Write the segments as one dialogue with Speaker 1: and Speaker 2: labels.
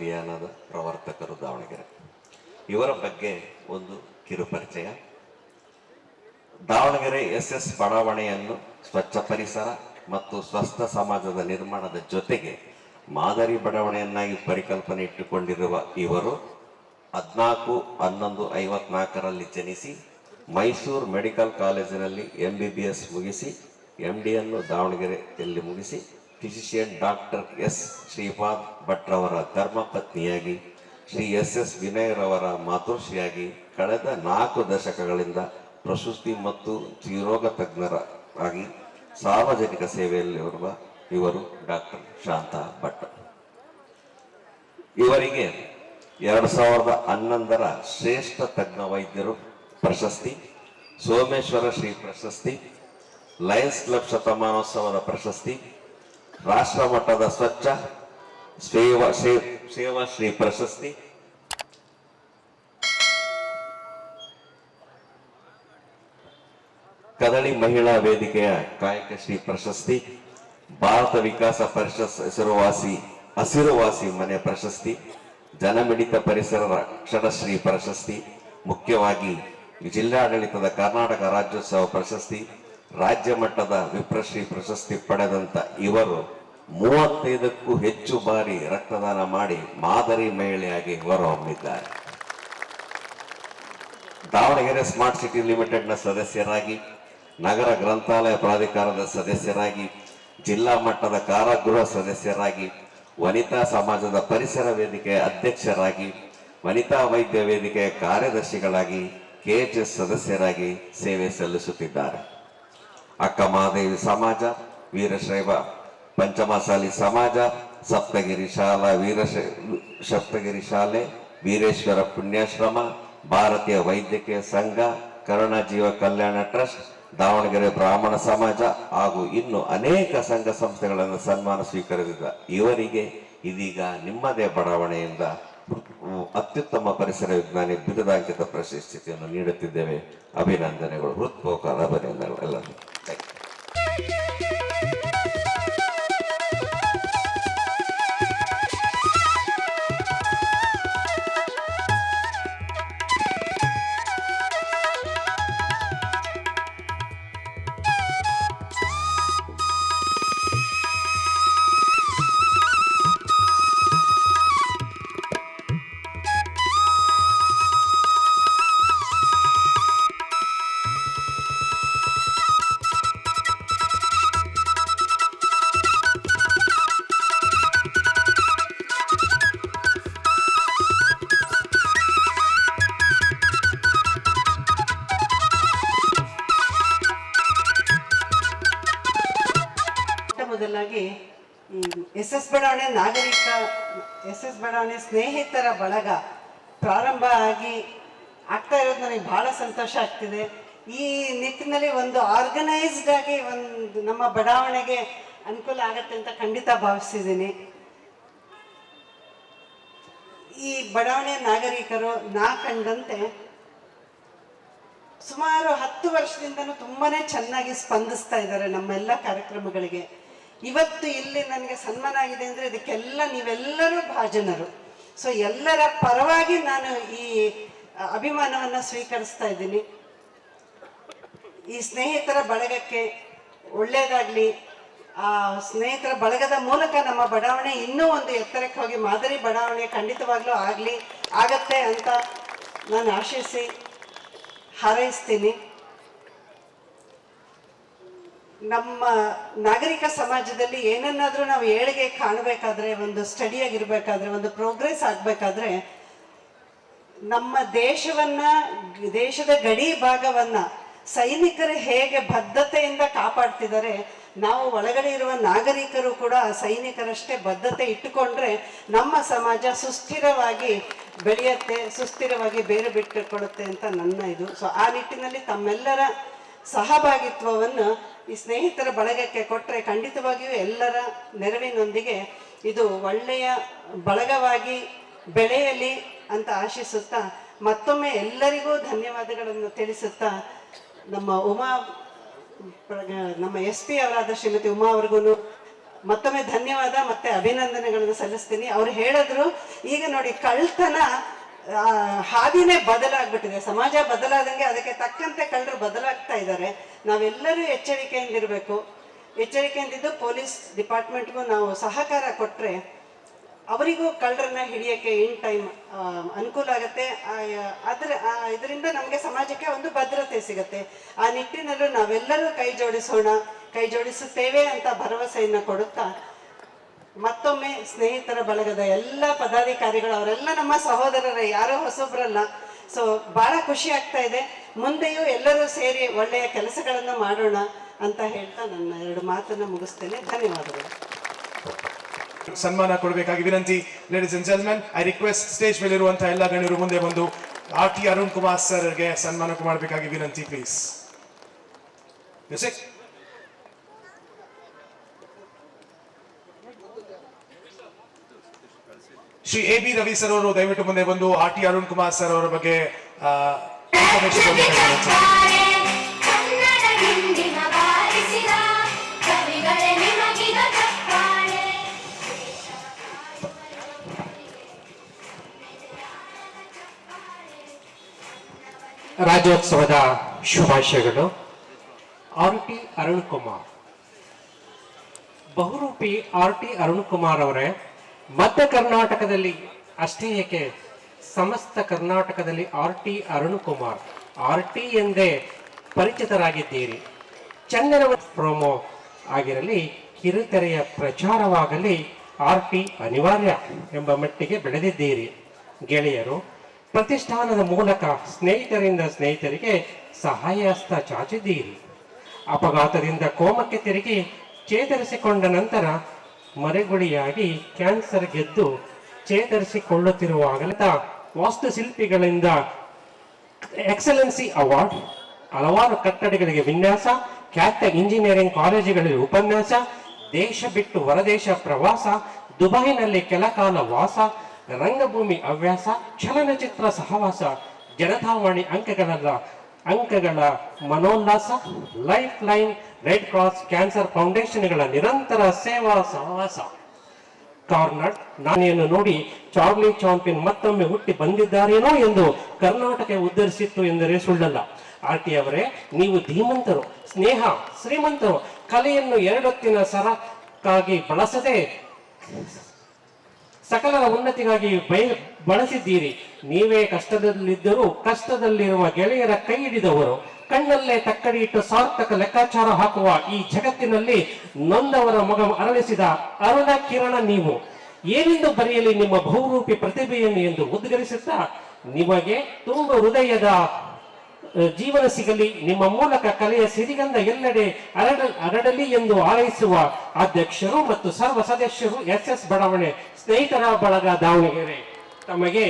Speaker 1: ಅಭಿಯಾನದ ಪ್ರವರ್ತಕರು ದಾವಣಗೆರೆ. ಇವರ ಬಗ್ಗೆ ಒಂದು ಕಿರುಪರಿಚಯ. ದಾವಣಗೆರೆ ಎಸ್ ಎಸ್ ಬಡಾವಣೆಯನ್ನು ಸ್ವಚ್ಛ ಪರಿಸರ ಮತ್ತು ಸ್ವಸ್ಥ ಸಮಾಜದ ನಿರ್ಮಾಣದ ಜೊತೆಗೆ ಮಾದರಿ ಬಡಾವಣೆಯನ್ನಾಗಿ ಪರಿಕಲ್ಪನೆ ಇಟ್ಟುಕೊಂಡಿರುವ ಇವರು ಹದಿನಾಲ್ಕು, ಹನ್ನೊಂದು, ಐವತ್ನಾಲ್ಕರಲ್ಲಿ ಜನಿಸಿ ಮೈಸೂರು ಮೆಡಿಕಲ್ ಕಾಲೇಜಿನಲ್ಲಿ ಎಂ ಬಿ ಬಿ ಎಸ್ ಮುಗಿಸಿ ಎಂ ಡಿಯನ್ನು ದಾವಣಗೆರೆಯಲ್ಲಿ ಮುಗಿಸಿ ಫಿಸಿಷಿಯನ್ ಡಾಕ್ಟರ್ ಎಸ್ ಶ್ರೀಪಾದ್ ಭಟ್ರವರ ಧರ್ಮಪತ್ನಿಯಾಗಿ ಶ್ರೀ ಎಸ್ ಎಸ್ ವಿನಯರವರ ಮಾತೃಶ್ರೀಯಾಗಿ ಕಳೆದ ನಾಲ್ಕು ದಶಕಗಳಿಂದ ಪ್ರಶಸ್ತಿ ಮತ್ತು ಕ್ಷೀರೋಗ ತಜ್ಞರಾಗಿ ಸಾರ್ವಜನಿಕ ಸೇವೆಯಲ್ಲಿರುವ ಇವರು ಡಾಕ್ಟರ್ ಶಾಂತಾ ಭಟ್. ಇವರಿಗೆ ಎರಡು ಸಾವಿರದ ಹನ್ನೊಂದರ ಶ್ರೇಷ್ಠ ತಜ್ಞ ವೈದ್ಯರು ಪ್ರಶಸ್ತಿ, ಸೋಮೇಶ್ವರ ಶ್ರೀ ಪ್ರಶಸ್ತಿ, ಲಯನ್ಸ್ ಕ್ಲಬ್ ಶತಮಾನೋತ್ಸವದ ಪ್ರಶಸ್ತಿ ರಾಷ್ಟ್ರ ಮಟ್ಟದ ಸ್ವಚ್ಛ, ಸೇವಾ ಸೇವಾ ಶ್ರೀ ಪ್ರಶಸ್ತಿ. ಕದಳಿ ಮಹಿಳಾ ವೇದಿಕೆಯ ಕಾಯಕ ಶ್ರೀ ಪ್ರಶಸ್ತಿ. ಭಾರತ ವಿಕಾಸ ಪರಿಷತ್ ಹೆಸರುವಾಸಿ, ಹಸಿರುವಾಸಿ ಮನೆ ಪ್ರಶಸ್ತಿ. ಜನಮಿಡಿತ ಪರಿಸರ ರಕ್ಷಣಾ ಶ್ರೀ ಪ್ರಶಸ್ತಿ. ಮುಖ್ಯವಾಗಿ ಜಿಲ್ಲಾಡಳಿತದ ಕರ್ನಾಟಕ ರಾಜ್ಯೋತ್ಸವ ಪ್ರಶಸ್ತಿ. ರಾಜ್ಯ ಮಟ್ಟದ ವಿಪ್ರಶ್ರೀ ಪ್ರಶಸ್ತಿ ಪಡೆದಂತ ಇವರು ಮೂವತ್ತೈದಕ್ಕೂ ಹೆಚ್ಚು ಬಾರಿ ರಕ್ತದಾನ ಮಾಡಿ ಮಾದರಿ ಮಹಿಳೆಯಾಗಿ ಹೊರಹೊಮ್ಮಿದ್ದಾರೆ. ದಾವಣಗೆರೆ ಸ್ಮಾರ್ಟ್ ಸಿಟಿ ಲಿಮಿಟೆಡ್ನ ಸದಸ್ಯರಾಗಿ, ನಗರ ಗ್ರಂಥಾಲಯ ಪ್ರಾಧಿಕಾರದ ಸದಸ್ಯರಾಗಿ, ಜಿಲ್ಲಾ ಮಟ್ಟದ ಕಾರಾಗೃಹ ಸದಸ್ಯರಾಗಿ, ವನಿತಾ ಸಮಾಜದ ಪರಿಸರ ವೇದಿಕೆಯ ಅಧ್ಯಕ್ಷರಾಗಿ, ವನಿತಾ ವೈದ್ಯ ವೇದಿಕೆಯ ಕಾರ್ಯದರ್ಶಿಗಳಾಗಿ, ಕೆಎಚ್ಎಸ್ ಸದಸ್ಯರಾಗಿ ಸೇವೆ ಸಲ್ಲಿಸುತ್ತಿದ್ದಾರೆ. ಅಕ್ಕ ಮಹಾದೇವಿ ಸಮಾಜ, ವೀರಶೈವ ಪಂಚಮಸಾಲಿ ಸಮಾಜ, ಸಪ್ತಗಿರಿ ಶಾಲಾ ವೀರಶ, ಸಪ್ತಗಿರಿ ಶಾಲೆ, ವೀರೇಶ್ವರ ಪುಣ್ಯಾಶ್ರಮ, ಭಾರತೀಯ ವೈದ್ಯಕೀಯ ಸಂಘ, ಕರುಣ ಜೀವ ಕಲ್ಯಾಣ ಟ್ರಸ್ಟ್, ದಾವಣಗೆರೆ ಬ್ರಾಹ್ಮಣ ಸಮಾಜ ಹಾಗೂ ಇನ್ನು ಅನೇಕ ಸಂಘ ಸಂಸ್ಥೆಗಳನ್ನು ಸನ್ಮಾನ ಸ್ವೀಕರಿಸಿದ ಇವರಿಗೆ ಇದೀಗ ನಿಮ್ಮದೇ ಬಡಾವಣೆಯಿಂದ ಅತ್ಯುತ್ತಮ ಪರಿಸರ ವಿಜ್ಞಾನಿ ಬಿರುದಾಂಕಿತ ಪ್ರಶಸ್ತಿಯನ್ನು ನೀಡುತ್ತಿದ್ದೇವೆ. ಅಭಿನಂದನೆಗಳು. ಹೃತ್ಪೂರ್ವಕ ಅಭಿನಂದನೆಗಳು ಎಲ್ಲರೂ
Speaker 2: ಬಳಗ ಪ್ರಾರಂಭ ಆಗಿ ಆಗ್ತಾ ಇರೋದು ನನಗೆ ಬಹಳ ಸಂತೋಷ ಆಗ್ತಿದೆ. ಈ ನಿಟ್ಟಿನಲ್ಲಿ ಒಂದು ಆರ್ಗನೈಸ್ಡ್ ಆಗಿ ಒಂದು ನಮ್ಮ ಬಡಾವಣೆಗೆ ಅನುಕೂಲ ಆಗತ್ತೆ ಅಂತ ಖಂಡಿತ ಭಾವಿಸಿದ್ದೀನಿ ಈ ಬಡಾವಣೆ ನಾಗರಿಕರು ನಾ ಕಂಡಂತೆ ಸುಮಾರು ಹತ್ತು ವರ್ಷದಿಂದನೂ ತುಂಬಾನೇ ಚೆನ್ನಾಗಿ ಸ್ಪಂದಿಸ್ತಾ ಇದ್ದಾರೆ ನಮ್ಮೆಲ್ಲ ಕಾರ್ಯಕ್ರಮಗಳಿಗೆ. ಇವತ್ತು ಇಲ್ಲಿ ನನಗೆ ಸನ್ಮಾನ ಆಗಿದೆ ಅಂದ್ರೆ ಇದಕ್ಕೆಲ್ಲ ನೀವೆಲ್ಲರೂ ಭಾಜನರು. ಸೊ ಎಲ್ಲರ ಪರವಾಗಿ ನಾನು ಈ ಅಭಿಮಾನವನ್ನು ಸ್ವೀಕರಿಸ್ತಾ ಇದ್ದೀನಿ. ಈ ಸ್ನೇಹಿತರ ಬಳಗಕ್ಕೆ ಒಳ್ಳೆಯದಾಗಲಿ ಆ, ಸ್ನೇಹಿತರ ಬಳಗದ ಮೂಲಕ ನಮ್ಮ ಬಡಾವಣೆ ಇನ್ನೂ ಒಂದು ಎತ್ತರಕ್ಕೆ ಹೋಗಿ ಮಾದರಿ ಬಡಾವಣೆ ಖಂಡಿತವಾಗ್ಲೂ ಆಗಲಿ, ಆಗತ್ತೆ ಅಂತ ನಾನು ಆಶಿಸಿ ಹಾರೈಸ್ತೀನಿ. ನಮ್ಮ ನಾಗರಿಕ ಸಮಾಜದಲ್ಲಿ ಏನನ್ನಾದ್ರೂ ನಾವು ಏಳಿಗೆ ಕಾಣಬೇಕಾದ್ರೆ, ಒಂದು ಸ್ಟಡಿಯಾಗಿರ್ಬೇಕಾದ್ರೆ ಒಂದು ಪ್ರೋಗ್ರೆಸ್ ಆಗಬೇಕಾದ್ರೆ, ನಮ್ಮ ದೇಶವನ್ನ, ದೇಶದ ಗಡಿ ಭಾಗವನ್ನ ಸೈನಿಕರು ಹೇಗೆ ಬದ್ಧತೆಯಿಂದ ಕಾಪಾಡ್ತಿದ್ದಾರೆ, ನಾವು ಒಳಗಡೆ ಇರುವ ನಾಗರಿಕರು ಕೂಡ ಸೈನಿಕರಷ್ಟೇ ಬದ್ಧತೆ ಇಟ್ಟುಕೊಂಡ್ರೆ ನಮ್ಮ ಸಮಾಜ ಸುಸ್ಥಿರವಾಗಿ ಬೆಳೆಯುತ್ತೆ, ಸುಸ್ಥಿರವಾಗಿ ಬೇರೆ ಬಿಟ್ಟುಕೊಡುತ್ತೆ ಅಂತ ನನ್ನ ಇದು. ಸೊ ಆ ನಿಟ್ಟಿನಲ್ಲಿ ತಮ್ಮೆಲ್ಲರ ಸಹಭಾಗಿತ್ವವನ್ನು ಈ ಸ್ನೇಹಿತರ ಬಳಗಕ್ಕೆ ಕೊಟ್ಟರೆ ಖಂಡಿತವಾಗಿಯೂ ಎಲ್ಲರ ನೆರವಿನೊಂದಿಗೆ ಇದು ಒಳ್ಳೆಯ ಬಳಗವಾಗಿ ಬೆಳೆಯಲಿ ಅಂತ ಆಶಿಸುತ್ತಾ ಮತ್ತೊಮ್ಮೆ ಎಲ್ಲರಿಗೂ ಧನ್ಯವಾದಗಳನ್ನು ತಿಳಿಸುತ್ತಾ ನಮ್ಮ ಉಮಾ ನಮ್ಮ ಎಸ್ ಪಿ ಅವರಾದ ಶ್ರೀಮತಿ ಉಮಾ ಅವ್ರಿಗೂ ಮತ್ತೊಮ್ಮೆ ಧನ್ಯವಾದ, ಮತ್ತೆ ಅಭಿನಂದನೆಗಳನ್ನು ಸಲ್ಲಿಸ್ತೀನಿ. ಅವ್ರು ಹೇಳಿದ್ರು, ಈಗ ನೋಡಿ ಕಳ್ತನ ಹಾದಿನೇ ಬದಲಾಗ್ಬಿಟ್ಟಿದೆ. ಸಮಾಜ ಬದಲಾದಂಗೆ ಅದಕ್ಕೆ ತಕ್ಕಂತೆ ಕಳ್ಳರು ಬದಲಾಗ್ತಾ ಇದ್ದಾರೆ. ನಾವೆಲ್ಲರೂ ಎಚ್ಚರಿಕೆಯಿಂದ ಇರಬೇಕು ಎಚ್ಚರಿಕೆಯಿಂದಿದ್ದು ಪೊಲೀಸ್ ಡಿಪಾರ್ಟ್ಮೆಂಟ್ಗೂ ನಾವು ಸಹಕಾರ ಕೊಟ್ಟರೆ ಅವರಿಗೂ ಕಳ್ಳರನ್ನ ಹಿಡಿಯೋಕ್ಕೆ ಇನ್ ಟೈಮ್ ಅನುಕೂಲ ಆಗುತ್ತೆ. ಅದರ ಇದರಿಂದ ನಮಗೆ ಸಮಾಜಕ್ಕೆ ಒಂದು ಭದ್ರತೆ ಸಿಗುತ್ತೆ. ಆ ನಿಟ್ಟಿನಲ್ಲೂ ನಾವೆಲ್ಲರೂ ಕೈ ಜೋಡಿಸೋಣ, ಕೈ ಜೋಡಿಸುತ್ತೇವೆ ಅಂತ ಭರವಸೆಯನ್ನು ಕೊಡುತ್ತಾ ಮತ್ತೊಮ್ಮೆ ಸ್ನೇಹಿತರ ಬಳಗದ ಎಲ್ಲ ಪದಾಧಿಕಾರಿಗಳು ಅವರೆಲ್ಲ ನಮ್ಮ ಸಹೋದರರೇ, ಯಾರೋ ಹೊಸೊಬ್ರಲ್ಲ. ಸೊ ಬಹಳ ಖುಷಿ ಆಗ್ತಾ ಇದೆ. ಮುಂದೆಯೂ ಎಲ್ಲರೂ ಸೇರಿ ಒಳ್ಳೆಯ ಕೆಲಸಗಳನ್ನು ಮಾಡೋಣ ಅಂತ ಹೇಳ್ತಾ ನನ್ನ ಎರಡು ಮಾತನ್ನು ಮುಗಿಸ್ತೇನೆ. ಧನ್ಯವಾದಗಳು.
Speaker 3: ಸನ್ಮಾನ ಕೊಡಬೇಕಾಗಿ ವಿನಂತಿ. Ladies and gentlemen I request stage ಮೇಲಿರುವಂತಹ ಎಲ್ಲ ಗಣ್ಯರು ಮುಂದೆ ಬಂದು ಆರ್ ಟಿ ಅರುಣ್ ಕುಮಾರ್ ಸರ್ಗೆ ಸನ್ಮಾನ ಮಾಡಬೇಕಾಗಿ ವಿನಂತಿ please music Shri A B Ravi sir ಅವರು ದಯವಿಟ್ಟು ಮುಂದೆ ಬಂದು R T Arun Kumar sir ಅವರ ಬಗ್ಗೆ
Speaker 4: ರಾಜ್ಯೋತ್ಸವದ ಶುಭಾಶಯಗಳು. R T Arun Kumar. ಬಹುರೂಪಿ ಆರ್ ಟಿ ಅರುಣ್ ಕುಮಾರ್ ಅವರೇ ಮಧ್ಯ ಕರ್ನಾಟಕದಲ್ಲಿ ಅಷ್ಟೇ ಏಕೆ ಸಮಸ್ತ ಕರ್ನಾಟಕದಲ್ಲಿ R T Arun Kumar R T ಎಂದೇ ಪರಿಚಿತರಾಗಿದ್ದೀರಿ. ಚಂದನ ಪ್ರೋಮೋ ಆಗಿರಲಿ, ಕಿರುತೆರೆಯ ಪ್ರಚಾರವಾಗಲಿ, ಆರ್ ಟಿ ಅನಿವಾರ್ಯ ಎಂಬ ಮಟ್ಟಿಗೆ ಬೆಳೆದಿದ್ದೀರಿ. ಗೆಳೆಯರು, ಪ್ರತಿಷ್ಠಾನದ ಮೂಲಕ ಸ್ನೇಹಿತರಿಂದ ಸ್ನೇಹಿತರಿಗೆ ಸಹಾಯ ಹಸ್ತ ಚಾಚಿದ್ದೀರಿ. ಅಪಘಾತದಿಂದ ಕೋಮಕ್ಕೆ ತಿರುಗಿ ಚೇತರಿಸಿಕೊಂಡ ನಂತರ ಮರೆಗುಳಿಯಾಗಿ ಕ್ಯಾನ್ಸರ್ ಗೆದ್ದು ಚೇತರಿಸಿಕೊಳ್ಳುತ್ತಿರುವಾಗಲೇ ವಾಸ್ತುಶಿಲ್ಪಿಗಳಿಂದ ಎಕ್ಸಲೆನ್ಸಿ ಅವಾರ್ಡ್, ಹಲವಾರು ಕಟ್ಟಡಗಳಿಗೆ ವಿನ್ಯಾಸ, ಖ್ಯಾತ ಇಂಜಿನಿಯರಿಂಗ್ ಕಾಲೇಜುಗಳಲ್ಲಿ ಉಪನ್ಯಾಸ, ದೇಶ ಬಿಟ್ಟು ಹೊರದೇಶ ಪ್ರವಾಸ, ದುಬೈನಲ್ಲಿ ಕೆಲಕಾಲ ವಾಸ, ರಂಗಭೂಮಿ ಹವ್ಯಾಸ, ಚಲನಚಿತ್ರ ಸಹವಾಸ, ಜನತಾವಾಣಿ ಅಂಕಗಳಲ್ಲ ಅಂಕಗಳ ಮನೋಲ್ಲಾಸ life line Red Cross, cancer ಫೌಂಡೇಶನ್ಗಳ ನಿರಂತರ ಸೇವಾ ಸಹವಾಸ. ಕಾರ್ನಾಡ್ ನಾನೇನು ನೋಡಿ ಚಾರ್ಲಿ ಚಾಂಪಿಯನ್ ಮತ್ತೊಮ್ಮೆ ಹುಟ್ಟಿ ಬಂದಿದ್ದಾರೇನೋ ಎಂದು ಕರ್ನಾಟಕ ಉದ್ಧರಿಸಿತ್ತು ಎಂದರೆ ಸುಳ್ಳಲ್ಲ. ಆರ್ ಟಿ ಅವರೇ, ನೀವು ಧೀಮಂತರು, ಸ್ನೇಹ, ಶ್ರೀಮಂತರು, ಕಲೆಯನ್ನು ಎರಡೊತ್ತಿನ ಸರಕ್ಕಾಗಿ ಬಳಸದೆ ಸಕಲರ ಉನ್ನತಿಗಾಗಿ ಬಯ, ಬಳಸಿದ್ದೀರಿ. ನೀವೇ ಕಷ್ಟದಲ್ಲಿದ್ದರೂ ಕಷ್ಟದಲ್ಲಿರುವ ಗೆಳೆಯರ ಕೈ ಹಿಡಿದವರು, ಕಣ್ಣಲ್ಲೇ ತಕ್ಕಡಿ ಇಟ್ಟು ಸಾರ್ಥಕ ಲೆಕ್ಕಾಚಾರ ಹಾಕುವ ಈ ಜಗತ್ತಿನಲ್ಲಿ ನೊಂದವರ ಮಗ ಅರಳಿಸಿದ ಅರುಣ ಕಿರಣ ನೀವು. ಏನೆಂದು ಬರೆಯಲಿ ನಿಮ್ಮ ಬಹುರೂಪಿ ಪ್ರತಿಭೆಯನ್ನು ಎಂದು ಉದ್ಗರಿಸುತ್ತಾ, ನಿಮಗೆ ತುಂಬ ಹೃದಯದ ಜೀವನ ಸಿಗಲಿ, ನಿಮ್ಮ ಮೂಲಕ ಕಲೆಯ ಸಿರಿಗಂಧ ಎಲ್ಲೆಡೆ ಅರಡ, ಅರಡಲಿ ಎಂದು ಆರೈಸುವ ಅಧ್ಯಕ್ಷರು ಮತ್ತು ಸರ್ವ ಸದಸ್ಯರು ಎಸ್ ಎಸ್ ಬಡಾವಣೆ ಸ್ನೇಹಿತರ ಬಳಗ ದಾವಣಗೆರೆ. ತಮಗೆ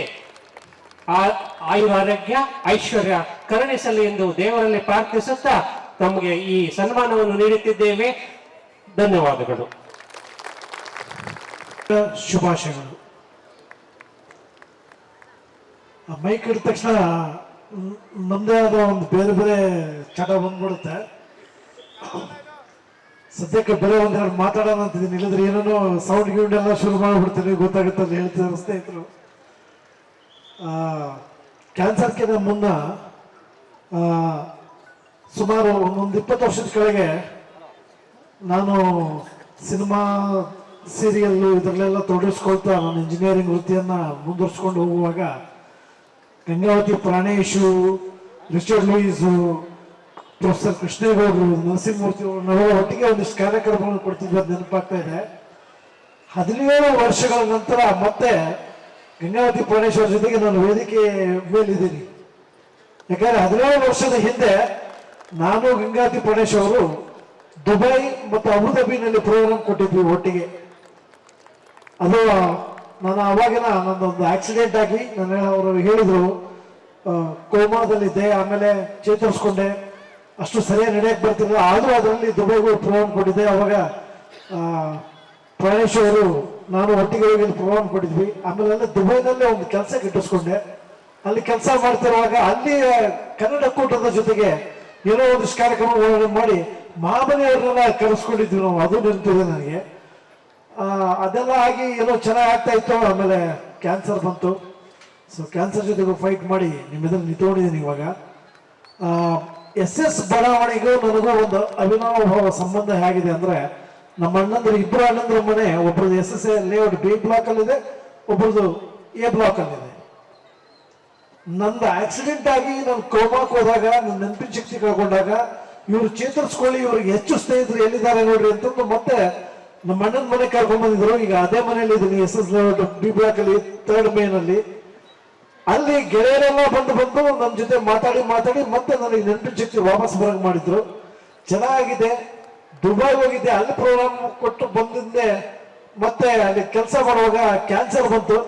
Speaker 4: ಆಯುರಾರೋಗ್ಯ, ಐಶ್ವರ್ಯ ಕರುಣಿಸಲಿ ಎಂದು ದೇವರಲ್ಲಿ ಪ್ರಾರ್ಥಿಸುತ್ತಾ ತಮಗೆ ಈ ಸನ್ಮಾನವನ್ನು ನೀಡುತ್ತಿದ್ದೇವೆ. ಧನ್ಯವಾದಗಳು.
Speaker 5: ಶುಭಾಶಯಗಳು. ಮೈಕ್ ಹಿಡಿದ ತಕ್ಷಣ ನ್- ನಮ್ದೇ ಆದ ಒಂದು ಬೇರೆ ಬೇರೆ ಚಟ ಬಂದ್ಬಿಡುತ್ತೆ. ಸದ್ಯಕ್ಕೆ ಬರೀ ಒಂದೆರಡು ಮಾತಾಡೋಣ ಅಂತಿದ್ದೀನಿ. ಇಲ್ಲದ್ರೆ ಏನೇನೋ ಸೌಂಡ್ ಗಿೌಂಡ್ ಎಲ್ಲ ಶುರು ಮಾಡಿಬಿಡ್ತೀನಿ. ಗೊತ್ತಾಗುತ್ತೆ ಅಂತ ಆ ಸ್ನೇಹಿತರು ಕ್ಯಾನ್ಸರ್ಕಿಂತ ಮುನ್ನ ಸುಮಾರು ಒಂದೊಂದು ಇಪ್ಪತ್ತು ವರ್ಷದ ಕೆಳಗೆ ನಾನು ಸಿನಿಮಾ ಸೀರಿಯಲ್ಲು ಇದರಲ್ಲೆಲ್ಲ ತೊಡಗಿಸ್ಕೊಳ್ತಾ, ನಾನು ಇಂಜಿನಿಯರಿಂಗ್ ವೃತ್ತಿಯನ್ನ ಮುಂದುವರ್ಸ್ಕೊಂಡು ಹೋಗುವಾಗ Gangavathi Pranesh, Richard Louis, professor ಕೃಷ್ಣೇಗೌಡರು, Narasimhamurthy ಅವರು ನಾವು ಒಟ್ಟಿಗೆ ಒಂದಿಷ್ಟು ಕಾರ್ಯಕ್ರಮಗಳನ್ನು ಕೊಡ್ತಿದ್ವಿ, ಅದು ನೆನಪಾಗ್ತಾ ಇದೆ. ಹದಿನೇಳು ವರ್ಷಗಳ ನಂತರ ಮತ್ತೆ ಗಂಗಾವತಿ ಪ್ರಾಣೇಶ್ವರ ಜೊತೆಗೆ ನಾನು ವೇದಿಕೆ ಮೇಲಿದ್ದೀನಿ. ಯಾಕಂದ್ರೆ ಹದಿನೇಳು ವರ್ಷದ ಹಿಂದೆ ನಾನು ಗಂಗಾವತಿ ಪ್ರಾಣೇಶ್ ಅವರು ದುಬೈ ಮತ್ತು ಅಬುದಾಬಿನಲ್ಲಿ ಪ್ರೋಗ್ರಾಮ್ ಕೊಟ್ಟಿದ್ವಿ ಒಟ್ಟಿಗೆ. ಅದು ನಾನು ಅವಾಗೆಲ್ಲ ನನ್ನೊಂದು ಆಕ್ಸಿಡೆಂಟ್ ಆಗಿ ನನ್ನ ಅವರು ಹೇಳಿದ್ರು ಕೋಮಾದಲ್ಲಿದ್ದೆ, ಆಮೇಲೆ ಚೇತರಿಸ್ಕೊಂಡೆ. ಅಷ್ಟು ಸರಿಯಾಗಿ ನಡೆಯಕ್ಕೆ ಬರ್ತಿರಲಿಲ್ಲ. ಆದರೂ ಅದರಲ್ಲಿ ದುಬೈಗೂ ಪ್ರೋಗ್ರಾಮ್ ಕೊಟ್ಟಿದ್ದೆ. ಅವಾಗ ಪ್ರಾಣೇಶ್ ಅವರು, ನಾನು ಒಟ್ಟಿಗೆ ಹೋಗಿ ಪ್ರೋಗ್ರಾಮ್ ಕೊಟ್ಟಿದ್ವಿ. ಆಮೇಲೆ ಅಲ್ಲಿ ದುಬೈನಲ್ಲೇ ಒಂದು ಕೆಲಸ ಗಿಟ್ಟಿಸ್ಕೊಂಡೆ ಅಲ್ಲಿ ಕೆಲಸ ಮಾಡ್ತಿರುವಾಗ ಅಲ್ಲಿ ಕನ್ನಡ ಕೂಟದ ಜೊತೆಗೆ ಏನೋ ಒಂದಿಷ್ಟು ಕಾರ್ಯಕ್ರಮ ಮಾಡಿ ಮಾಮನೆಯವ್ರನ್ನೆಲ್ಲ ಕರೆಸ್ಕೊಂಡಿದ್ವಿ ನಾವು. ಅದು ನೆನಪಿದೆ ನನಗೆ. ಅದೆಲ್ಲ ಆಗಿ ಏನೋ ಚೆನ್ನಾಗಿ ಆಗ್ತಾ ಇತ್ತು ಆಮೇಲೆ ಕ್ಯಾನ್ಸರ್ ಬಂತು. ಸೊ ಕ್ಯಾನ್ಸರ್ ಜೊತೆಗೂ ಫೈಟ್ ಮಾಡಿ ನಿಮ್ಮ ಎದುರು ನಿಂತ್ಕೊಂಡಿದ್ದೀನಿ ಇವಾಗ. ಎಸ್ ಎಸ್ ಬಡಾವಣೆಗೂ ನನಗೂ ಒಂದು ಅವಿನಾಭಾವ ಸಂಬಂಧ ಹೇಗಿದೆ ಅಂದ್ರೆ ನಮ್ಮ ಅಣ್ಣಂದ್ರೆ ಇಬ್ಬರು ಅಣ್ಣಂದ್ರ ಮನೆ ಒಬ್ರದ್ದು S S A layout B ಬ್ಲಾಕಲ್ಲಿದೆ ಒಬ್ರದ್ದು ಎ ಬ್ಲಾಕ್ ಅಲ್ಲಿದೆ. ನಂದು ಆಕ್ಸಿಡೆಂಟ್ ಆಗಿ ನಾನು ಕೋಮಾಕ್ ಹೋದಾಗ, ನನ್ನ ನೆನಪಿನ ಶಕ್ತಿ ಕಳ್ಕೊಂಡಾಗ ಇವ್ರು ಚೇತರಿಸ್ಕೊಳ್ಳಿ, ಇವ್ರಿಗೆ ಹೆಚ್ಚು ಸ್ನೇಹಿತರು ಎಲ್ಲಿದ್ದಾರೆ ನೋಡ್ರಿ ಅಂತಂದು ಮತ್ತೆ ನಮ್ಮ ಅಣ್ಣನ ಮನೆ ಕರ್ಕೊಂಡ್ ಬಂದಿದ್ರು. ಈಗ ಅದೇ ಮನೆಯಲ್ಲಿ ಇದೀನಿ. ಎಸ್ ಎಸ್ ಬಿ ಬ್ಲಾಕ್ ಅಲ್ಲಿ ಥರ್ಡ್ ಮೇನ್ ಅಲ್ಲಿ. ಅಲ್ಲಿ ಗೆಳೆಯರೆಲ್ಲ ಬಂದು ಬಂದು ನಮ್ಮ ಜೊತೆ ಮಾತಾಡಿ ಮಾತಾಡಿ ಮತ್ತೆ ನನಗೆ ನೆನಪಿನ ಶಕ್ತಿ ವಾಪಸ್ ಬರಂಗ್ ಮಾಡಿದ್ರು. ಚೆನ್ನಾಗಿದೆ. ದುಬೈ ಹೋಗಿದ್ದೆ ಅಲ್ಲಿ ಪ್ರೋಗ್ರಾಮ್ ಕೊಟ್ಟು ಬಂದಿದ್ದೆ. ಮತ್ತೆ ಅಲ್ಲಿ ಕೆಲಸ ಮಾಡುವಾಗ ಕ್ಯಾನ್ಸರ್ ಬಂತು.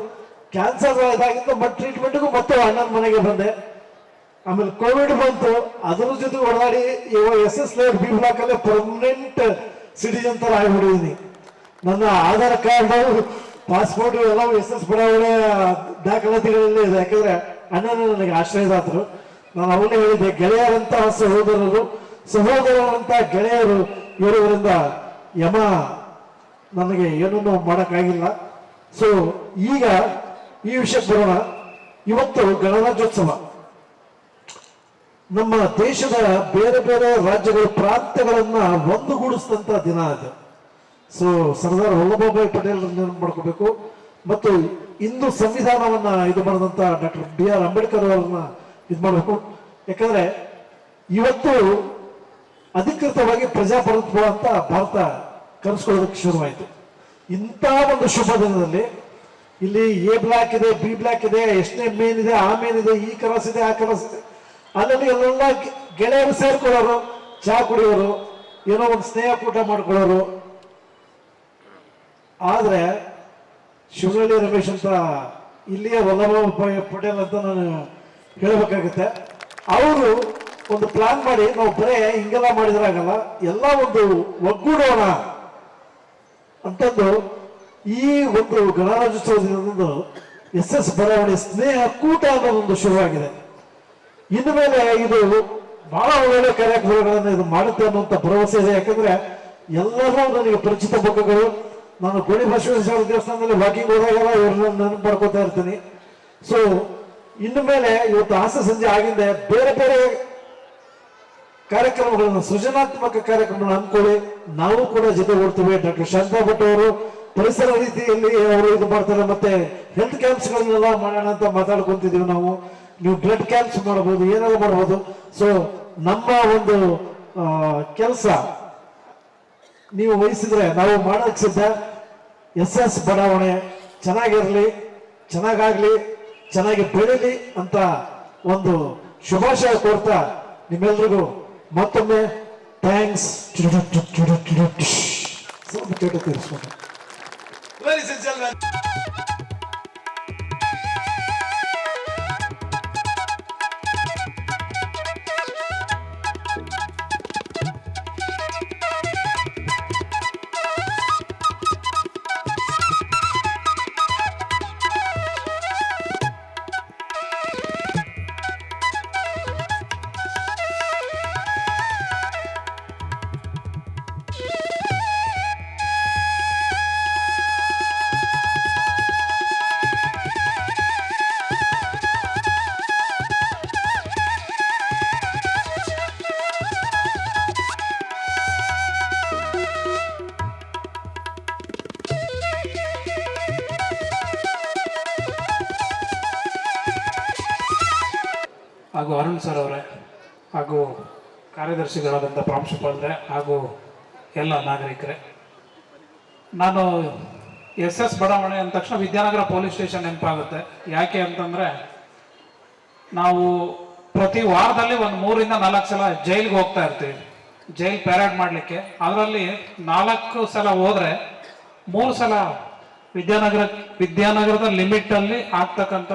Speaker 5: ಕ್ಯಾನ್ಸರ್ ಇದಾಗಿದ್ದು ಮತ್ತೆ ಟ್ರೀಟ್ಮೆಂಟ್ಗೂ ಮತ್ತೆ ಅಣ್ಣನ ಮನೆಗೆ ಬಂದೆ. ಆಮೇಲೆ ಕೋವಿಡ್ ಬಂತು. ಅದರ ಜೊತೆ ಓಡಾಡಿ ಇವಾಗ S S layout B block ಅಲ್ಲೇ ಪರ್ಮನೆಂಟ್ ಸಿಟಿಜನ್ ತರ ಆಗಿಬಿಟ್ಟಿದ್ದೀನಿ ನನ್ನ ಆಧಾರ್ ಕಾರ್ಡ್, ಪಾಸ್ಪೋರ್ಟ್ ಎಲ್ಲವೂ ಎಸ್ ಎಸ್ ಬಡಾವಣೆ ದಾಖಲಾತಿಗಳಲ್ಲಿ ಇದೆ. ಯಾಕಂದ್ರೆ ಅಣ್ಣನ ನನಗೆ ಆಶ್ರಯದಾತರು. ನಾನು ಅವನೇ ಹೇಳಿದ್ದೆ ಗೆಳೆಯರಂತಹ ಸಹೋದರರು ಸಹೋದರರಂತಹ ಗೆಳೆಯರು ಇರುವುದರಿಂದ ಯಮ ನನಗೆ ಏನನ್ನೂ ಮಾಡೋಕ್ಕಾಗಿಲ್ಲ. ಸೊ ಈಗ ಈ ವಿಷಯ ಬರೋಣ. ಇವತ್ತು ಗಣರಾಜ್ಯೋತ್ಸವ. ನಮ್ಮ ದೇಶದ ಬೇರೆ ಬೇರೆ ರಾಜ್ಯಗಳ, ಪ್ರಾಂತ್ಯಗಳನ್ನ ಒಂದುಗೂಡಿಸಿದಂತ ದಿನ ಅದು. ಸೊ ಸರ್ದಾರ್ ವಲ್ಲಭಭಾಯಿ ಪಟೇಲ್ ಮಾಡ್ಕೋಬೇಕು. ಮತ್ತು ಇಂದು ಸಂವಿಧಾನವನ್ನ ಇದು ಮಾಡಿದಂತ ಡಾಕ್ಟರ್ ಬಿ ಆರ್ ಅಂಬೇಡ್ಕರ್ ಅವರನ್ನ ಇದು ಮಾಡಬೇಕು. ಯಾಕಂದ್ರೆ ಇವತ್ತು ಅಧಿಕೃತವಾಗಿ ಪ್ರಜಾಪ್ರಭುತ್ವ ಅಂತ ಭಾರತ ಕರೆಸ್ಕೊಳ್ಳೋದಕ್ಕೆ ಶುರುವಾಯಿತು. ಇಂಥ ಒಂದು ಶುಭ ದಿನದಲ್ಲಿ ಇಲ್ಲಿ ಎ ಬ್ಲಾಕ್ ಇದೆ, ಬಿ ಬ್ಲಾಕ್ ಇದೆ, ಎಷ್ಟನೇ ಮೇನ್ ಇದೆ, ಆ ಮೇನ್ ಇದೆ, ಈ ಕಲಸ್ ಇದೆ, ಆ ಕಲಸ್ ಇದೆ. ಅಲ್ಲಲ್ಲಿ ಎಲ್ಲ ಗೆಳೆಯರು ಸೇರ್ಕೊಳ್ಳೋರು, ಚಹಾ ಕುಡಿಯೋರು, ಏನೋ ಒಂದು ಸ್ನೇಹ ಕೂಟ ಮಾಡ್ಕೊಳ್ಳೋರು. ಆದ್ರೆ ಶಿವನಹಳ್ಳಿ ರಮೇಶ್ ಅಂತ ಇಲ್ಲಿಯ ವಲ್ಲಭಭಾಯಿ ಪಟೇಲ್ ಅಂತ ನಾನು ಹೇಳಬೇಕಾಗುತ್ತೆ. ಅವರು ಒಂದು ಪ್ಲಾನ್ ಮಾಡಿ, ನಾವು ಬರೇ ಹಿಂಗೆಲ್ಲ ಮಾಡಿದ್ರೆ ಆಗಲ್ಲ, ಎಲ್ಲ ಒಂದು ಒಗ್ಗೂಡೋಣ ಅಂತಂದು ಈ ಒಂದು ಗಣರಾಜ್ಯೋತ್ಸವ ದಿನದಂದು ಎಸ್ ಎಸ್ ಬರವಣಿಗೆ ಸ್ನೇಹ ಕೂಟ ಒಂದು ಶುರುವಾಗಿದೆ. ಇನ್ನು ಮೇಲೆ ಇದು ಬಹಳ ಒಳ್ಳೆ ಕಾರ್ಯಕ್ರಮಗಳನ್ನು ಇದು ಮಾಡುತ್ತೆ ಅನ್ನುವಂಥ ಭರವಸೆ ಇದೆ. ಯಾಕಂದ್ರೆ ಎಲ್ಲರೂ ನನಗೆ ಪರಿಚಿತ ಬಗ್ಗೆಗಳು ನಾನು ಗೋಳಿ ಬಸವೇಶ್ವರ ದೇವಸ್ಥಾನದಲ್ಲಿ ವಾಕಿಂಗ್ ಹೋದಾಗೆಲ್ಲ ಇವ್ರನ್ನ ನೆನಪು ಮಾಡ್ಕೋತಾ ಇರ್ತೀನಿ. ಸೊ ಇನ್ನು ಮೇಲೆ ಇವತ್ತು ಆಸೆ ಸಂಜೆ ಆಗಿಂದೆ ಬೇರೆ ಬೇರೆ ಕಾರ್ಯಕ್ರಮಗಳನ್ನು, ಸೃಜನಾತ್ಮಕ ಕಾರ್ಯಕ್ರಮಗಳನ್ನು ಅನ್ಕೊಳ್ಳಿ ನಾವು ಕೂಡ ಜೊತೆ ಓಡ್ತೀವಿ. ಡಾಕ್ಟರ್ ಶಾಂತಾ ಭಟ್ ಅವರು ಪರಿಸರ ರೀತಿಯಲ್ಲಿ ಅವರು ಇದು ಮಾಡ್ತಾರೆ. ಮತ್ತೆ ಹೆಲ್ತ್ ಕ್ಯಾಂಪ್ಸ್ ಗಳನ್ನೆಲ್ಲ ಮಾಡೋಣ ಅಂತ ಮಾತಾಡ್ಕೊಂತಿದೀವಿ ನಾವು. ನೀವು ಬ್ಲಡ್ ಕ್ಯಾಲ್ಸ್ ಮಾಡಬಹುದು ಏನೆಲ್ಲ ಮಾಡಬಹುದು ಸೊ ನಮ್ಮ ಒಂದು ಕೆಲಸ, ನೀವು ವಹಿಸಿದ್ರೆ, ನಾವು ಮಾಡಕ್ ಸಿದ್ಧ. ಎಸ್ ಎಸ್ ಬಡಾವಣೆ, ಚೆನ್ನಾಗಿರಲಿ, ಚೆನ್ನಾಗಾಗ್ಲಿ, ಚೆನ್ನಾಗಿ ಬೆಳೀಲಿ ಅಂತ ಒಂದು ಶುಭಾಶಯ ಕೋರ್ತಾ ನಿಮ್ಮೆಲ್ರಿಗೂ ಮತ್ತೊಮ್ಮೆ. ಥ್ಯಾಂಕ್ಸ್ ಸ್ವಲ್ಪ
Speaker 6: ಸರ್ ಅವರೇ, ಹಾಗೂ ಕಾರ್ಯದರ್ಶಿಗಳಾದಂಥ ಪ್ರಾಂಶುಪಾಲರೇ ಹಾಗೂ ಎಲ್ಲ ನಾಗರಿಕರೇ. ನಾನು ಎಸ್ ಎಸ್ ಬಡಾವಣೆ ಅಂದ ತಕ್ಷಣ ವಿದ್ಯಾನಗರ ಪೊಲೀಸ್ ಸ್ಟೇಷನ್ ನೆನಪಾಗುತ್ತೆ. ಯಾಕೆ ಅಂತಂದರೆ, ನಾವು ಪ್ರತಿ ವಾರದಲ್ಲಿ ಒಂದು ಮೂರಿಂದ ನಾಲ್ಕು ಸಲ ಜೈಲಿಗೆ ಹೋಗ್ತಾ ಇರ್ತೀವಿ. ಜೈಲ್ ಪ್ಯಾರೇಡ್ ಮಾಡಲಿಕ್ಕೆ. ಅದರಲ್ಲಿ ನಾಲ್ಕು ಸಲ ಹೋದರೆ, ಮೂರು ಸಲ ವಿದ್ಯಾನಗರ, ವಿದ್ಯಾನಗರದ ಲಿಮಿಟಲ್ಲಿ ಆಗ್ತಕ್ಕಂಥ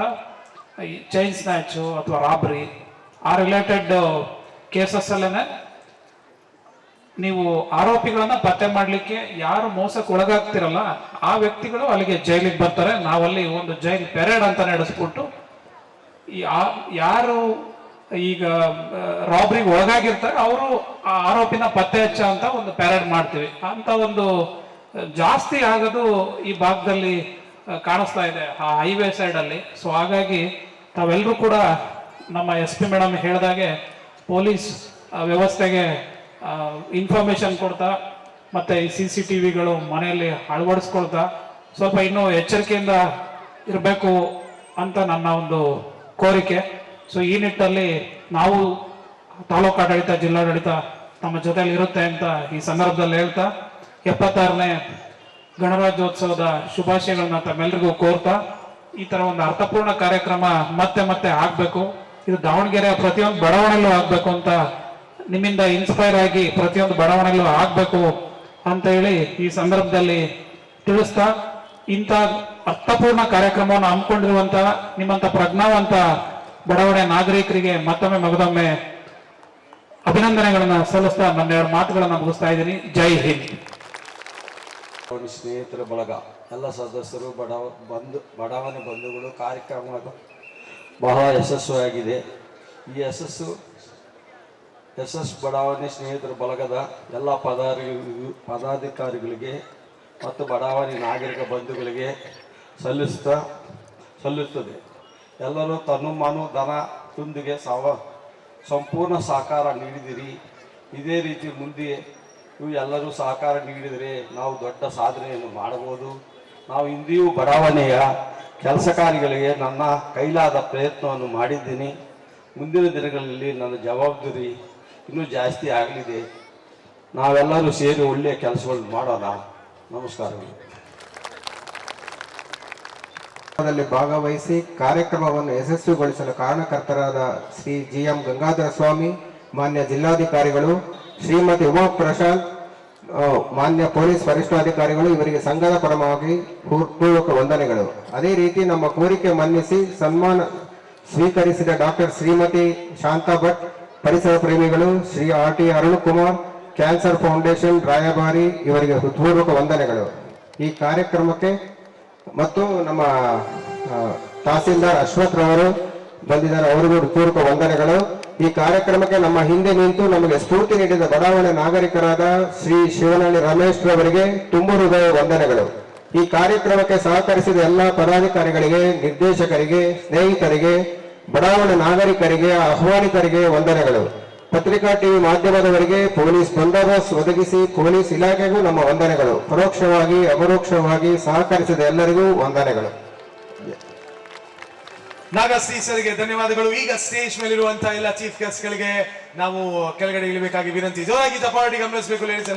Speaker 6: ಚೈನ್ ಸ್ನ್ಯಾಚು ಅಥವಾ ರಾಬರಿ ಆ ರಿಲೇಟೆಡ್ ಕೇಸಸ್ಸಲ್ಲೇ ನೀವು ಆರೋಪಿಗಳನ್ನ ಪತ್ತೆ ಮಾಡಲಿಕ್ಕೆ ಯಾರು ಮೋಸಕ್ಕೆ ಒಳಗಾಗ್ತಿರಲ್ಲ, ಆ ವ್ಯಕ್ತಿಗಳು ಅಲ್ಲಿಗೆ ಜೈಲಿಗೆ ಬರ್ತಾರೆ. ನಾವಲ್ಲಿ ಒಂದು ಜೈಲ್ ಪೆರೇಡ್ ಅಂತ ನಡೆಸ್ಬಿಟ್ಟು ಯಾರು ಈಗ ರಾಬ್ರಿಗೆ ಒಳಗಾಗಿರ್ತಾರೆ, ಅವರು ಆ ಆರೋಪಿನ ಪತ್ತೆ ಹಚ್ಚ ಅಂತ ಒಂದು ಪ್ಯಾರೇಡ್ ಮಾಡ್ತೀವಿ. ಅಂತ ಒಂದು ಜಾಸ್ತಿ ಆಗೋದು ಈ ಭಾಗದಲ್ಲಿ ಕಾಣಿಸ್ತಾ ಇದೆ ಆ ಹೈವೇ ಸೈಡಲ್ಲಿ ಸೊ ಹಾಗಾಗಿ ತಾವೆಲ್ಲರೂ ಕೂಡ ನಮ್ಮ ಎಸ್ ಪಿ ಮೇಡಮ್ ಹೇಳಿದಾಗೆ ಪೊಲೀಸ್ ವ್ಯವಸ್ಥೆಗೆ ಇನ್ಫಾರ್ಮೇಷನ್ ಕೊಡ್ತಾ ಮತ್ತೆ ಈ ಸಿ ಸಿ ಟಿ ವಿಗಳು ಮನೆಯಲ್ಲಿ ಅಳವಡಿಸ್ಕೊಳ್ತಾ ಸ್ವಲ್ಪ ಇನ್ನೂ ಎಚ್ಚರಿಕೆಯಿಂದ ಇರಬೇಕು ಅಂತ ನನ್ನ ಒಂದು ಕೋರಿಕೆ. ಸೊ ಈ ನಿಟ್ಟಲ್ಲಿ ನಾವು ತಾಲೂಕು ಆಡಳಿತ, ಜಿಲ್ಲಾಡಳಿತ ತಮ್ಮ ಜೊತೆಯಲ್ಲಿ ಇರುತ್ತೆ ಅಂತ ಈ ಸಂದರ್ಭದಲ್ಲಿ ಹೇಳ್ತಾ, ಎಪ್ಪತ್ತಾರನೇ ಗಣರಾಜ್ಯೋತ್ಸವದ ಶುಭಾಶಯಗಳನ್ನ ತಮ್ಮೆಲ್ಲರಿಗೂ ಕೋರ್ತಾ, ಈ ಥರ ಒಂದು ಅರ್ಥಪೂರ್ಣ ಕಾರ್ಯಕ್ರಮ ಮತ್ತೆ ಮತ್ತೆ ಆಗ್ಬೇಕು. ಇದು ದಾವಣಗೆರೆ ಪ್ರತಿಯೊಂದು ಬಡಾವಣೆಯಲ್ಲೂ ಆಗ್ಬೇಕು ಅಂತ ನಿಮ್ಮಿಂದ ಇನ್ಸ್ಪೈರ್ ಆಗಿ ಪ್ರತಿಯೊಂದು ಬಡಾವಣೆಯಲ್ಲೂ ಆಗಬೇಕು ಅಂತ ಹೇಳಿ ಈ ಸಂದರ್ಭದಲ್ಲಿ ತಿಳಿಸ್ತಾ ಇಂಥ ಅರ್ಥಪೂರ್ಣ ಕಾರ್ಯಕ್ರಮವನ್ನು ಹಮ್ಮಿಕೊಂಡಿರುವಂತ ನಿಮ್ಮಂತ ಪ್ರಜ್ಞಾವಂತ ಬಡಾವಣೆ ನಾಗರಿಕರಿಗೆ ಮತ್ತೊಮ್ಮೆ ಮಗದೊಮ್ಮೆ ಅಭಿನಂದನೆಗಳನ್ನ ಸಲ್ಲಿಸ್ತಾ ನನ್ನ ಎರಡು ಮಾತುಗಳನ್ನ ಮುಗಿಸ್ತಾ ಇದ್ದೀನಿ. ಜೈ ಹಿಂದ್.
Speaker 7: ಸ್ನೇಹಿತರ ಬಳಗ. ಎಲ್ಲ ಸದಸ್ಯರು, ಬಡಾವ, ಬಂಧು ಬಡಾವಣೆ ಬಂಧುಗಳು ಕಾರ್ಯಕ್ರಮ ಬಹಳ ಯಶಸ್ವಿಯಾಗಿದೆ. ಈ ಯಶಸ್ಸು ಯಶಸ್ ಬಡಾವಣೆ ಸ್ನೇಹಿತರ ಬಳಗದ ಎಲ್ಲ ಪದಾರಿ ಪದಾಧಿಕಾರಿಗಳಿಗೆ ಮತ್ತು ಬಡಾವಣೆ ನಾಗರಿಕ ಬಂಧುಗಳಿಗೆ ಸಲ್ಲಿಸ್ತಾ ಸಲ್ಲುತ್ತದೆ ಎಲ್ಲರೂ ತನು ಮನು ದನ ತುಂದಿಗೆ ಸಾವ ಸಂಪೂರ್ಣ ಸಹಕಾರ ನೀಡಿದಿರಿ. ಇದೇ ರೀತಿ ಮುಂದೆ ನೀವು ಎಲ್ಲರೂ ಸಹಕಾರ ನೀಡಿದರೆ ನಾವು ದೊಡ್ಡ ಸಾಧನೆಯನ್ನು ಮಾಡಬಹುದು. ನಾವು ಇಂದಿಯೂ ಬಡಾವಣೆಯ ಕೆಲಸ ಕಾರ್ಯಗಳಿಗೆ ನನ್ನ ಕೈಲಾದ ಪ್ರಯತ್ನವನ್ನು ಮಾಡಿದ್ದೀನಿ. ಮುಂದಿನ ದಿನಗಳಲ್ಲಿ ನನ್ನ ಜವಾಬ್ದಾರಿ ಇನ್ನೂ ಜಾಸ್ತಿ ಆಗಲಿದೆ. ನಾವೆಲ್ಲರೂ ಸೇರಿ ಒಳ್ಳೆಯ ಕೆಲಸಗಳನ್ನು ಮಾಡೋಣ. ನಮಸ್ಕಾರಗಳು.
Speaker 8: ಭಾಗವಹಿಸಿ ಕಾರ್ಯಕ್ರಮವನ್ನು ಯಶಸ್ವಿಗೊಳಿಸಲು ಕಾರಣಕರ್ತರಾದ ಶ್ರೀ ಜಿ ಎಂ ಗಂಗಾಧರ ಸ್ವಾಮಿ, ಮಾನ್ಯ ಜಿಲ್ಲಾಧಿಕಾರಿಗಳು, ಶ್ರೀಮತಿ ಉಮಾ ಪ್ರಶಾಂತ್ ಮಾನ್ಯ ಪೊಲೀಸ್ ವರಿಷ್ಠಾಧಿಕಾರಿಗಳು ಇವರಿಗೆ ಸಂಘದ ಪರವಾಗಿ ಪೂರ್ವಕ ವಂದನೆಗಳು. ಅದೇ ರೀತಿ ನಮ್ಮ ಕೋರಿಕೆ ಮನ್ನಿಸಿ ಸನ್ಮಾನ ಸ್ವೀಕರಿಸಿದ ಡಾಕ್ಟರ್ ಶ್ರೀಮತಿ ಶಾಂತಾ ಭಟ್, ಪರಿಸರ ಪ್ರೇಮಿಗಳು Shri R T Arun Kumar cancer foundation, ರಾಯಭಾರಿ ಇವರಿಗೆ ಹೃತ್ಪೂರ್ವಕ ವಂದನೆಗಳು. ಈ ಕಾರ್ಯಕ್ರಮಕ್ಕೆ ಮತ್ತು ನಮ್ಮ ತಹಸೀಲ್ದಾರ್ ಅಶ್ವಥ್ ರವರು ಬಂದಿದ್ದಾರೆ. ಅವರಿಗೂ ಹೃತ್ಪೂರ್ವಕ ವಂದನೆಗಳು. ಈ ಕಾರ್ಯಕ್ರಮಕ್ಕೆ ನಮ್ಮ ಹಿಂದೆ ನಿಂತು ನಮಗೆ ಸ್ಫೂರ್ತಿ ನೀಡಿದ ಬಡಾವಣೆ ನಾಗರಿಕರಾದ ಶ್ರೀ ಶಿವನಹಳ್ಳಿ ರಮೇಶ್ ರವರಿಗೆ ತುಂಬ ಹೃದಯ ವಂದನೆಗಳು. ಈ ಕಾರ್ಯಕ್ರಮಕ್ಕೆ ಸಹಕರಿಸಿದ ಎಲ್ಲ ಪದಾಧಿಕಾರಿಗಳಿಗೆ, ನಿರ್ದೇಶಕರಿಗೆ, ಸ್ನೇಹಿತರಿಗೆ, ಬಡಾವಣೆ ನಾಗರಿಕರಿಗೆ, ಆಹ್ವಾನಿತರಿಗೆ ವಂದನೆಗಳು. ಪತ್ರಿಕಾ ಟಿವಿ ಮಾಧ್ಯಮದವರಿಗೆ ಪೊಲೀಸ್ ಬಂದೋಬಸ್ತ್ ಒದಗಿಸಿ ಪೊಲೀಸ್ ಇಲಾಖೆಗೂ ನಮ್ಮ ವಂದನೆಗಳು. ಪರೋಕ್ಷವಾಗಿ, ಅಪರೋಕ್ಷವಾಗಿ ಸಹಕರಿಸಿದ ಎಲ್ಲರಿಗೂ ವಂದನೆಗಳು.
Speaker 3: ನಾಗಶ್ರೀ ಸರ್ಗೆ ಧನ್ಯವಾದಗಳು. ಈಗ ಸ್ಟೇಜ್ ಮೇಲಿರುವಂತಹ ಎಲ್ಲ ಚೀಫ್ ಗೆಸ್ಟ್ ಗಳಿಗೆ ನಾವು ಕೆಳಗಡೆ ಇಳಿಬೇಕಾಗಿ ವಿನಂತಿ. ಜೋರಾಗಿ ತಪಾಟಿ ಗಮನಿಸಬೇಕು ಲೇಡೀಸ್